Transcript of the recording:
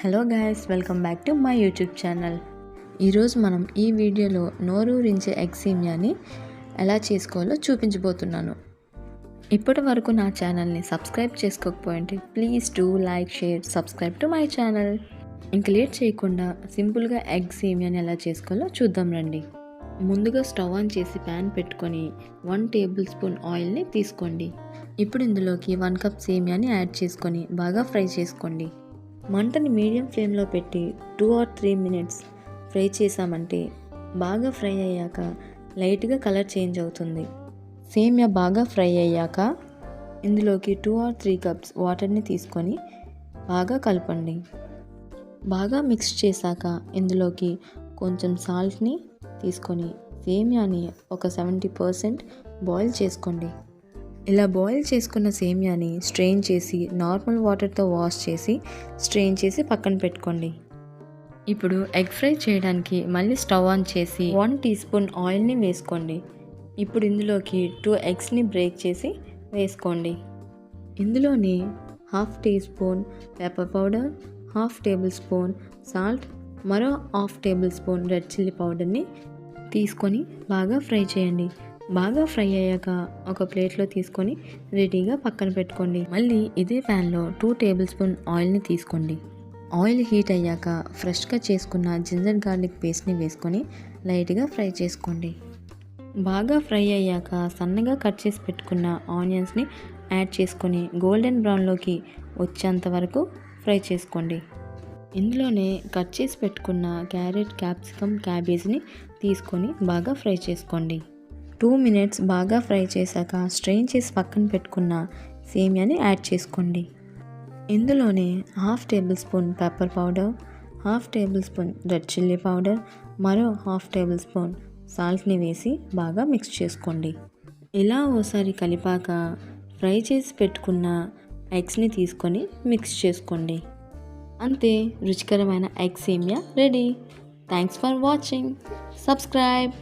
Hello guys welcome back to my YouTube channel. ఈరోజు మనం ఈ వీడియోలో నోరూరించే ఎక్సీమియాని ఎలా చేసుకోవాలో చూపించబోతున్నాను. ఇప్పటి వరకు నా ఛానల్ని subscribe చేసుకోకపోయింటే please do like share subscribe to my channel. ఇంక లేట్ చేయకుండా సింపుల్గా ఎగ్ సేమియాని ఎలా చేసుకోవాలో చూద్దాం రండి. ముందుగా స్టవ్ ఆన్ చేసి ప్యాన్ పెట్టుకొని వన్ టేబుల్ స్పూన్ ఆయిల్ని తీసుకోండి. ఇప్పుడు ఇందులోకి వన్ కప్ సేమియాని యాడ్ చేసుకొని బాగా ఫ్రై చేసుకోండి. మంటని మీడియం ఫ్లేమ్లో పెట్టి two or three minutes fry చేసామంటే బాగా ఫ్రై అయ్యాక లైట్గా కలర్ చేంజ్ అవుతుంది. సేమియా బాగా ఫ్రై అయ్యాక ఇందులోకి టూ ఆర్ త్రీ కప్స్ వాటర్ని తీసుకొని బాగా కలపండి. బాగా మిక్స్ చేశాక ఇందులోకి కొంచెం సాల్ట్ని తీసుకొని సేమియాని ఒక సెవెంటీ పర్సెంట్ బాయిల్ చేసుకోండి. ఇలా బాయిల్ చేసుకున్న సేమియాని స్ట్రెయిన్ చేసి నార్మల్ వాటర్తో వాష్ చేసి స్ట్రెయిన్ చేసి పక్కన పెట్టుకోండి. ఇప్పుడు ఎగ్ ఫ్రై చేయడానికి మళ్ళీ స్టవ్ ఆన్ చేసి వన్ టీ స్పూన్ ఆయిల్ని వేసుకోండి. ఇప్పుడు ఇందులోకి టూ ఎగ్స్ని బ్రేక్ చేసి వేసుకోండి. ఇందులోని half teaspoon pepper powder half tablespoon salt మరో half tablespoon red chilli పౌడర్ని తీసుకొని బాగా ఫ్రై చేయండి. బాగా ఫ్రై అయ్యాక ఒక ప్లేట్లో తీసుకొని రెడీగా పక్కన పెట్టుకోండి. మళ్ళీ ఇదే ప్యాన్లో టూ టేబుల్ స్పూన్ ఆయిల్ని తీసుకోండి. ఆయిల్ హీట్ అయ్యాక ఫ్రెష్గా చేసుకున్న జింజర్ గార్లిక్ పేస్ట్ని వేసుకొని లైట్గా ఫ్రై చేసుకోండి. బాగా ఫ్రై అయ్యాక సన్నగా కట్ చేసి పెట్టుకున్న ఆనియన్స్ని యాడ్ చేసుకొని గోల్డెన్ బ్రౌన్లోకి వచ్చేంత వరకు ఫ్రై చేసుకోండి. ఇందులోనే కట్ చేసి పెట్టుకున్న క్యారెట్ క్యాప్సికమ్ క్యాబేజ్ని తీసుకొని బాగా ఫ్రై చేసుకోండి. టూ మినిట్స్ బాగా ఫ్రై చేశాక స్ట్రెయిన్ చేసి పక్కన పెట్టుకున్న సేమియాని యాడ్ చేసుకోండి. ఇందులోనే half tablespoon pepper powder half tablespoon red chilli powder మరో హాఫ్ టేబుల్ స్పూన్ సాల్ట్ని వేసి బాగా మిక్స్ చేసుకోండి. ఇలా ఓసారి కలిపాక ఫ్రై చేసి పెట్టుకున్న ఎగ్స్ని తీసుకొని మిక్స్ చేసుకోండి. అంతే రుచికరమైన ఎగ్ సేమియా ready. Thanks for watching subscribe